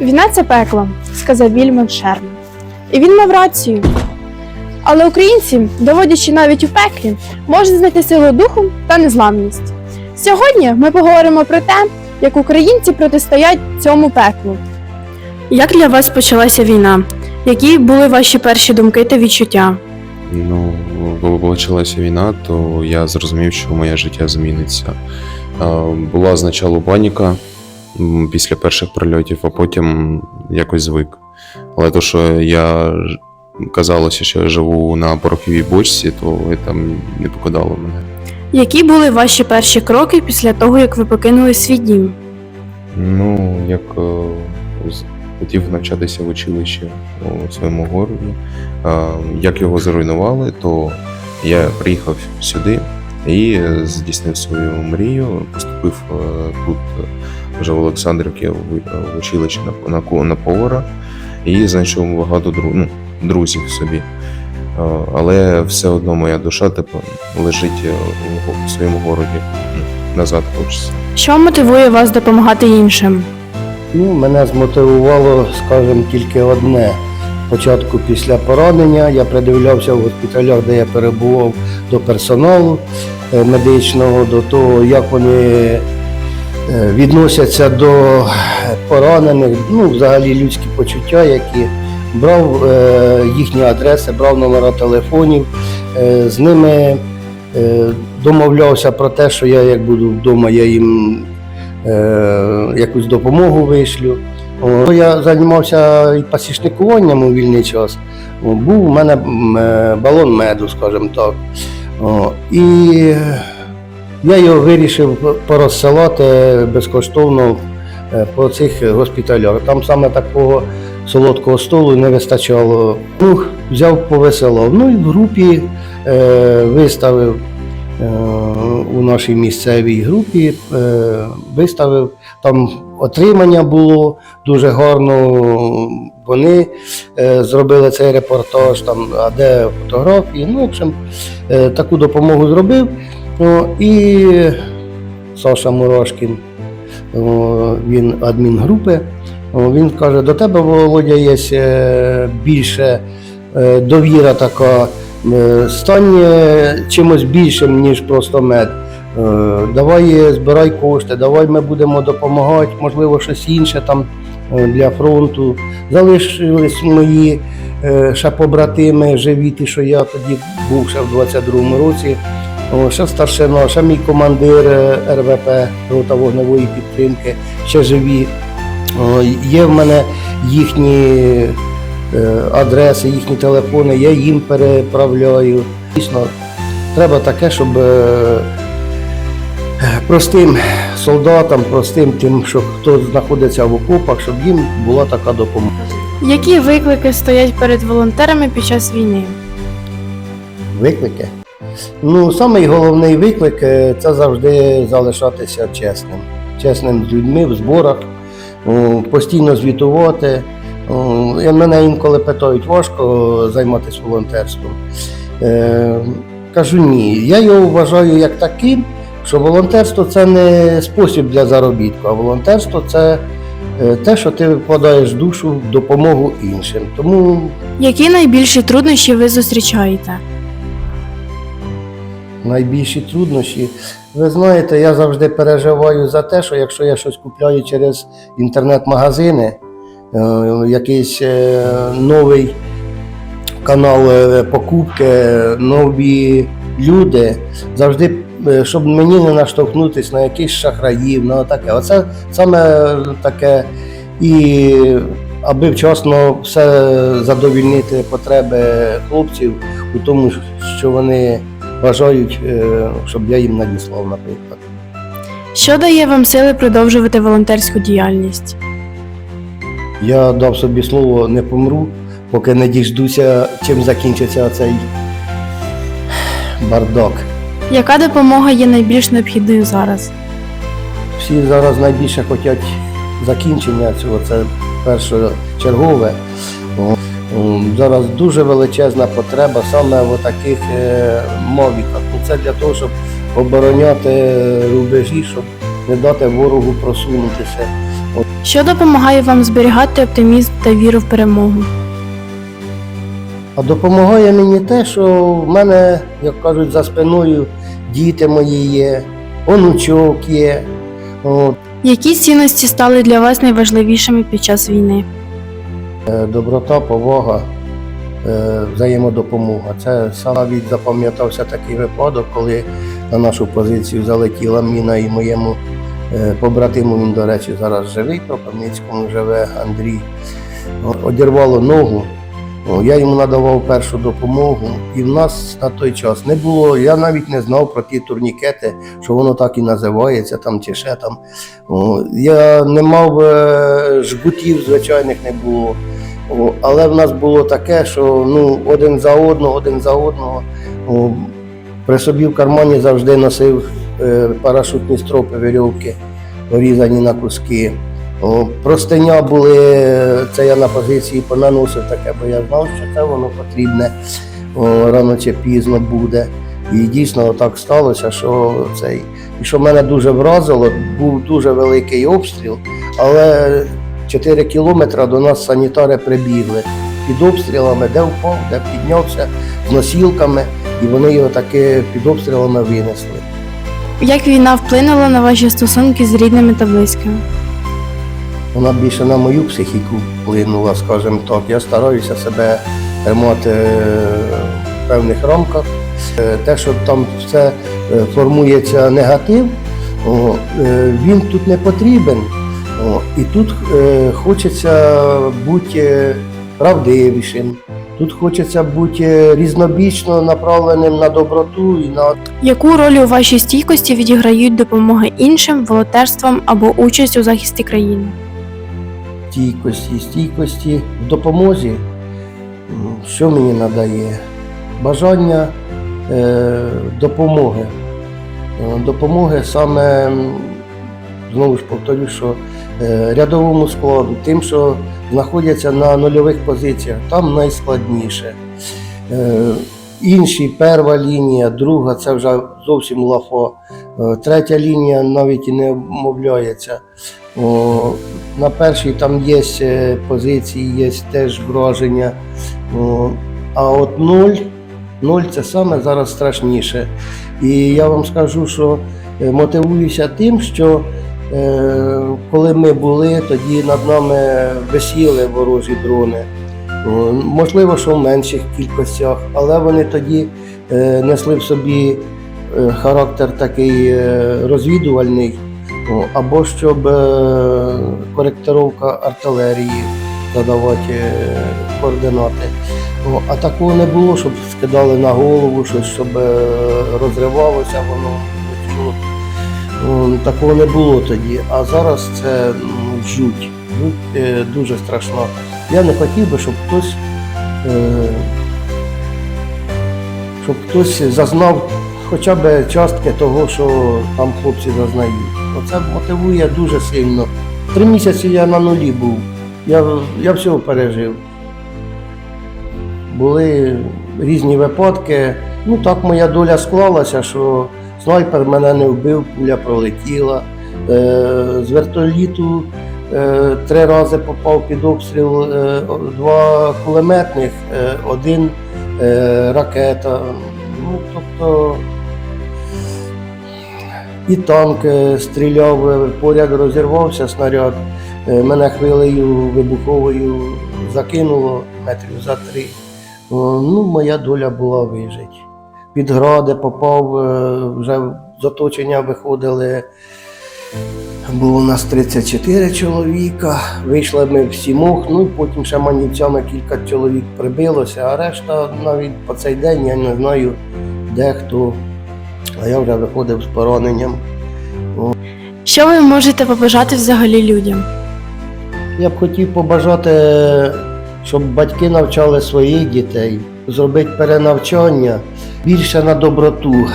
Війна це пекло, сказав Вільмон Шерман. І він мав рацію. Але українці, доводячи навіть у пеклі, можуть знайти силу духу та незламність. Сьогодні ми поговоримо про те, як українці протистоять цьому пеклу. Як для вас почалася війна? Які були ваші перші думки та відчуття? Ну, коли почалася війна, то я зрозумів, що моє життя зміниться. Е, Була спочатку паніка після перших прильотів, а потім якось звик. Але то, що я казалося, що я живу на пороховій бочці, то це не покидало мене. Які були ваші перші кроки після того, як ви покинули свій дім? Ну, як е, хотів навчатися в училищі у своєму городі. Е, Як його зруйнували, то я приїхав сюди і е, здійснив свою мрію. Поступив е, тут е, вже в Олександрівці в училище на, на, на повара і знайшов багато дру, ну, друзів собі. Але все одно моя душа типу, лежить у своєму городі. Ну, Назад хочеться. Що мотивує вас допомагати іншим? Ну, мене змотивувало, скажімо, тільки одне. Спочатку після поранення. Я придивлявся в госпіталях, де я перебував до персоналу е, медичного, до того, як вони е, відносяться до поранених, ну, взагалі людські почуття, які брав е, їхні адреси, брав номера телефонів, з ними домовлявся про те, що я як буду вдома, я їм якусь допомогу вишлю. О, Я займався і пасічникуванням у вільний час. Був у мене е, балон меду, скажімо так. І я його вирішив порозсилати безкоштовно е, по цих госпіталях. Там саме такого солодкого столу не вистачало. Ну, взяв, повисилав. Ну і в групі е, виставив у нашій місцевій групі, е, виставив там отримання було дуже гарно. Вони е, зробили цей репортаж, там, а де фотографії. Ну, в общем, е, таку допомогу зробив. І Саша Мурашкін, він адмін групи. Він каже, до тебе, Володя, є е, більше е, довіра така, е, стань е, чимось більшим, ніж просто мед. Е, Давай збирай кошти, давай ми будемо допомагати, можливо, щось інше там е, для фронту. Залишились мої ще побратими живі, ті, що я тоді був ще в 22-му році. Ще старшина, ще мій командир РВП рота вогневої підтримки, ще живі. Є в мене їхні адреси, їхні телефони, я їм переправляю. Дійсно, треба таке, щоб е, простим солдатам, простим тим, що хто знаходиться в окопах, щоб їм була така допомога. Які виклики стоять перед волонтерами під час війни? Виклики. Ну, самий головний виклик е, це завжди залишатися чесним. Чесним з людьми в зборах, постійно звітувати. Мене інколи питають, важко займатися волонтерством. Е, кажу ні. Я його вважаю як таким, що волонтерство це не спосіб для заробітку, а волонтерство це е, те, що ти вкладаєш душу в допомогу іншим. Тому Які найбільші труднощі ви зустрічаєте? найбільші труднощі. Ви знаєте, я завжди переживаю за те, що якщо я щось купляю через інтернет-магазини, якийсь е, новий канал е, покупки, нові люди, завжди, е, щоб мені не наштовхнутися на якихось шахраїв, на таке. Оце саме таке. І аби вчасно все задовільнити потреби хлопців у тому, що вони бажають, е, щоб я їм надіслав, наприклад. Що дає вам сили продовжувати волонтерську діяльність? Я дав собі слово не помру, поки не діждуся, чим закінчиться цей бардак. Яка допомога є найбільш необхідною зараз? Всі зараз найбільше хочуть закінчення цього, це першочергове. Зараз дуже величезна потреба саме в таких е, мовіках. Це для того, щоб обороняти рубежі, щоб не дати ворогу просунутися. Що допомагає вам зберігати оптимізм та віру в перемогу? А допомагає мені те, що в мене, як кажуть, за спиною діти мої є, онучок є. От. Які цінності стали для вас найважливішими під час війни? Е, Доброта, повага, е, взаємодопомога. Це навіть запам'ятався такий випадок, коли на нашу позицію залетіла міна і моєму побратиму, він, до речі, зараз живий, в Кропивницькому живе Андрій. Одірвало ногу. Я йому надавав першу допомогу, і в нас на той час не було. Я навіть не знав про ті турнікети, що воно так і називається, там чи ще там. Я не мав е, жгутів, звичайних не було. Але в нас було таке, що ну, один за одного, один за одного. При собі в кармані завжди носив е, парашутні стропи, вірьовки, порізані на куски. Простиня були, це я на позиції понаносив таке, бо я знав, що це воно потрібне рано чи пізно буде. І дійсно так сталося, що цей. І що мене дуже вразило, був дуже великий обстріл, але 4 кілометри до нас санітари прибігли під обстрілами, де впав, де піднявся, з носілками, і вони його таки під обстрілами винесли. Як війна вплинула на ваші стосунки з рідними та близькими? Вона більше на мою психіку вплинула, скажімо так. Я стараюся себе тримати е, в певних рамках. Е, Те, що там все е, формується негатив, він тут не потрібен. І тут хочеться бути правдивішим, тут хочеться бути різнобічно направленим на доброту і на Яку роль у вашій стійкості відіграють допомога іншим, волонтерством або участь у захисті країни? стійкості, стійкості в допомозі, що мені надає? Бажання е, допомоги. Е, Допомоги саме, знову ж повторю, що е, рядовому складу, тим, що знаходяться на нульових позиціях, там найскладніше. Е, Інші перша лінія, друга це вже зовсім лафо. Е, Третя лінія навіть і не вмовляється. О, на першій там є е, позиції, є теж враження. А от нуль, нуль це саме зараз страшніше. І я вам скажу, що мотивуюся тим, що коли ми були, тоді над нами висіли ворожі дрони. Можливо, що в менших кількостях, але вони тоді е, несли в собі е, характер такий е, розвідувальний. Або щоб е, коректировка артилерії задавати е, координати. А такого не було, щоб скидали на голову щось, щоб е, розривалося воно. О, Такого не було тоді. А зараз це жуть. Жуть е, дуже страшно. Я не хотів би, щоб хтось, е, щоб хтось зазнав хоча б частки того, що там хлопці зазнають. Оце мотивує дуже сильно. Три місяці я на нулі був. Я, я всього пережив. Були різні випадки. Ну так моя доля склалася, що снайпер мене не вбив, пуля пролетіла. Е, з вертоліту е, три рази попав під обстріл, е, два кулеметних, один ракета. Ну, тобто і танк стріляв, поряд розірвався снаряд. Мене хвилею вибуховою закинуло метрів за три. Ну, моя доля була вижити. Під гради попав, е, вже з оточення виходили. Було у нас 34 чоловіка, вийшли ми в сімох, ну потім ще манівцями кілька чоловік прибилося, а решта навіть по цей день я не знаю, де хто. А я вже виходив з пораненням. Що ви можете побажати взагалі людям? Я б хотів побажати, щоб батьки навчали своїх дітей, зробити перенавчання більше на доброту,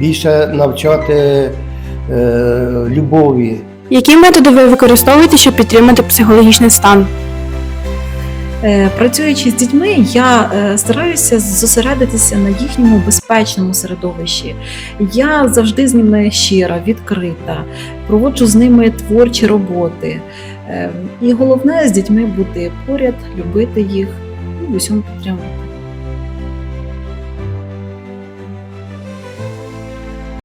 більше навчати е, любові. Які методи ви використовуєте, щоб підтримати психологічний стан? Е, Працюючи з дітьми, я е, стараюся зосередитися на їхньому безпечному середовищі. Я завжди з ними щира, відкрита, проводжу з ними творчі роботи. Е, І головне з дітьми бути поряд, любити їх і в усьому підтримувати.